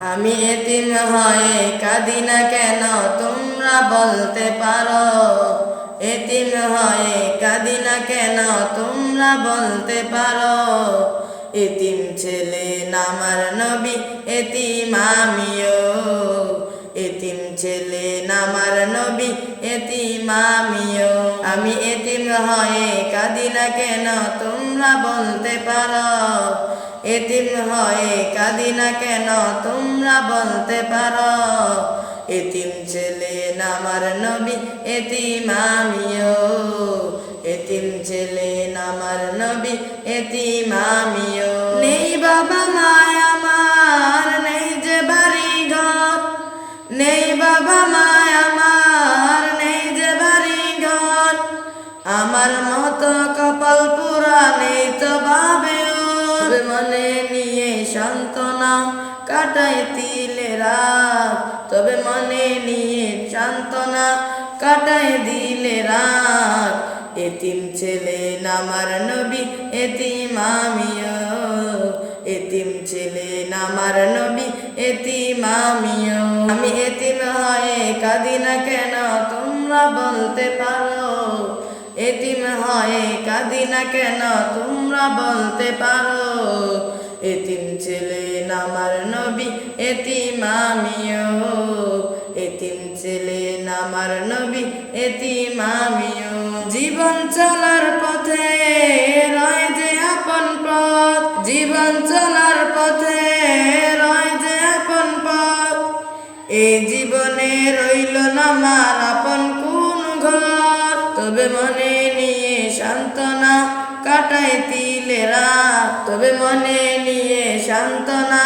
আমি এতিম হয়ে কাঁদি না কেন? তোমরা বলতে পারো। এতিম হয়ে কাঁদি না কেন? তোমরা বলতে পারো। এতিম ছেলে নামার নবী, এতিম আমিও। এতিম ছেলে নামার নবী এতিম আমিও আমি এতিম হয়ে কাঁদি না কেন তোমরা বলতে পারো? এতিম হয়ে কাঁদি না কেন তোমরা বলতে পারো? এতিম ছেলে নামার নবী এতিম আমিও এতিম ছেলে নামার নবী এতিম আমিও নেই বাবা মায় নেই বাবা মায় আমার, নেই যে বাড়ি ঘর। আমার মতো কপাল পুরা নেই তো ভাবে ওর। মনে নিয়ে সান্ত্বনা কাটাই তিলে রাত। তবে মনে নিয়ে সান্ত্বনা কাটাই দিলে রাত। এতিম ছেলে নামার নবী, এতিম আমিও। এতিম ছেলে নামার নবী এতিম আমিও আমি এতিম হয়ে কাঁদি না কেন? তোমরা বলতে পারো। এতিম হয়ে কাঁদি না কেন? তোমরা বলতে পারো। এতিম ছেলে নামার নবী এতিম আমিও এতিম ছেলে নামার নবী এতিম আমিও জীবন চলার পথে রয় যে আপন পথ। জীবন চলার পথে রইল না মার আপন কোন ঘর। তবে মনে নিয়ে সান্ত্বনা কাটাই দিলে রাত। তবে মনে নিয়ে সান্ত্বনা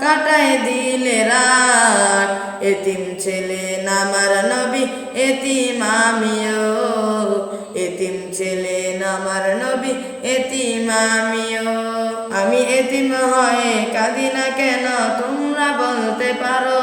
কাটাই দিলে রাত। এতিম ছেলে নামার নবী, এতিম আমিও। এতিম ছেলে নামার নবী, এতিম আমিও। আমি এতিম হয়ে কাঁদি না কেন, তোমরা বলতে পারো।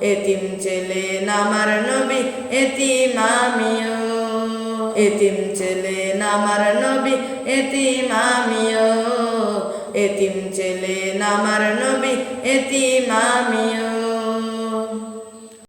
এতিম ছেলে নামার নবী, এতিম আমিও। এতিম ছেলে নামার নবী, এতিম আমিও। এতিম ছেলে নামার নবী, এতিম আমিও।